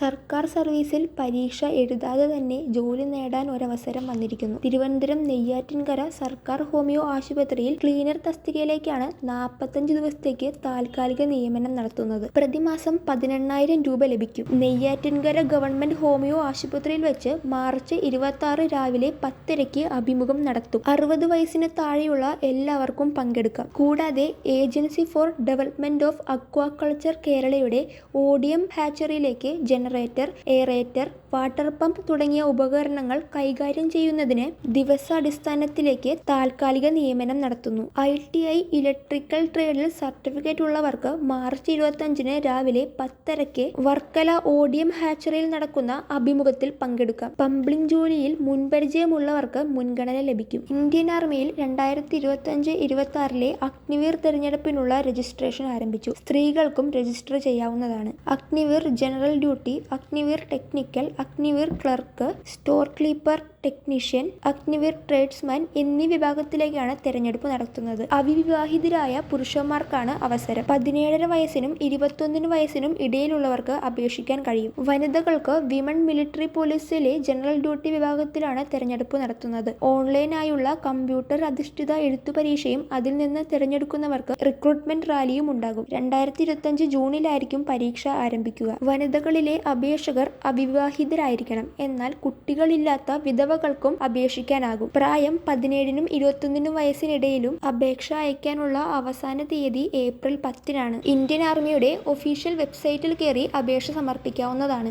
സർക്കാർ സർവീസിൽ പരീക്ഷ എഴുതാതെ തന്നെ ജോലി നേടാൻ ഒരവസരം വന്നിരിക്കുന്നു. തിരുവനന്തപുരം നെയ്യാറ്റിൻകര സർക്കാർ ഹോമിയോ ആശുപത്രിയിൽ ക്ലീനർ തസ്തികയിലേക്കാണ് നാൽപ്പത്തഞ്ച് ദിവസത്തേക്ക് താൽക്കാലിക നിയമനം നടത്തുന്നത്. പ്രതിമാസം പതിനെണ്ണായിരം രൂപ ലഭിക്കും. നെയ്യാറ്റിൻകര ഗവൺമെന്റ് ഹോമിയോ ആശുപത്രിയിൽ വെച്ച് മാർച്ച് ഇരുപത്താറ് രാവിലെ പത്തരയ്ക്ക് അഭിമുഖം നടത്തും. അറുപത് വയസ്സിന് താഴെയുള്ള എല്ലാവർക്കും പങ്കെടുക്കാം. കൂടാതെ agency for development of aquaculture കേരളയുടെ ഓഡിയം ഹാച്ചറിയിലേക്ക് ജനറേറ്റർ, എയറേറ്റർ, വാട്ടർ പമ്പ് തുടങ്ങിയ ഉപകരണങ്ങൾ കൈകാര്യം ചെയ്യുന്നതിന് ദിവസാടിസ്ഥാനത്തിലേക്ക് താൽക്കാലിക നിയമനം നടത്തുന്നു. ഐ. ടി. ഐ ഇലക്ട്രിക്കൽ ട്രേഡിൽ സർട്ടിഫിക്കറ്റ് ഉള്ളവർക്ക് മാർച്ച് ഇരുപത്തഞ്ചിന് രാവിലെ പത്തരയ്ക്ക് വർക്കല ഓഡിയം ഹാച്ചറിയിൽ നടക്കുന്ന അഭിമുഖത്തിൽ പങ്കെടുക്കാം. പമ്പിംഗ് ജോലിയിൽ മുൻപരിചയമുള്ളവർക്ക് മുൻഗണന ലഭിക്കും. ഇന്ത്യൻ ആർമിയിൽ രണ്ടായിരത്തി ഇരുപത്തഞ്ച് ഇരുപത്താറിലെ അഗ്നിവീർ തെരഞ്ഞെടുപ്പിനുള്ള രജിസ്ട്രേഷൻ ആരംഭിച്ചു. സ്ത്രീകൾക്കും രജിസ്റ്റർ ചെയ്യാവുന്നതാണ്. Agniveer general duty, Agniveer technical, Agniveer clerk, store keeper technician, Agniveer tradesman എന്നീ വിഭാഗത്തിലേക്കാണ് തെരഞ്ഞെടുപ്പ് നടത്തുന്നത്. അവിവാഹിതരായ പുരുഷന്മാർക്കാണ് അവസരം. പതിനേഴര വയസ്സിനും ഇരുപത്തൊന്നിന് വയസ്സിനും ഇടയിലുള്ളവർക്ക് അപേക്ഷിക്കാൻ കഴിയും. വനിതകൾക്ക് വിമൺ മിലിറ്ററി പോലീസിലെ ജനറൽ ഡ്യൂട്ടി വിഭാഗത്തിലാണ് തെരഞ്ഞെടുപ്പ് നടത്തുന്നത്. ഓൺലൈനായുള്ള കമ്പ്യൂട്ടർ അധിഷ്ഠിത എഴുത്തു പരീക്ഷയും അതിൽ നിന്ന് തിരഞ്ഞെടുക്കുന്നവർക്ക് റിക്രൂട്ട്മെന്റ് റാലിയും ഉണ്ടാകും. രണ്ടായിരത്തി ഇരുപത്തഞ്ച് ജൂണിലായിരിക്കും പരീക്ഷ ആരംഭിക്കുക. വനിതകളിലെ അപേക്ഷകർ അവിവാഹിതരായിരിക്കണം. എന്നാൽ കുട്ടികളില്ലാത്ത വിധവകൾക്കും അപേക്ഷിക്കാനാകും. പ്രായം പതിനേഴിനും ഇരുപത്തൊന്നിനും വയസ്സിനിടയിലും. അപേക്ഷ അയക്കാനുള്ള അവസാന തീയതി ഏപ്രിൽ പത്തിനാണ്. ഇന്ത്യൻ ആർമിയുടെ ഒഫീഷ്യൽ വെബ്സൈറ്റിൽ കയറി അപേക്ഷ സമർപ്പിക്കാവുന്നതാണ്.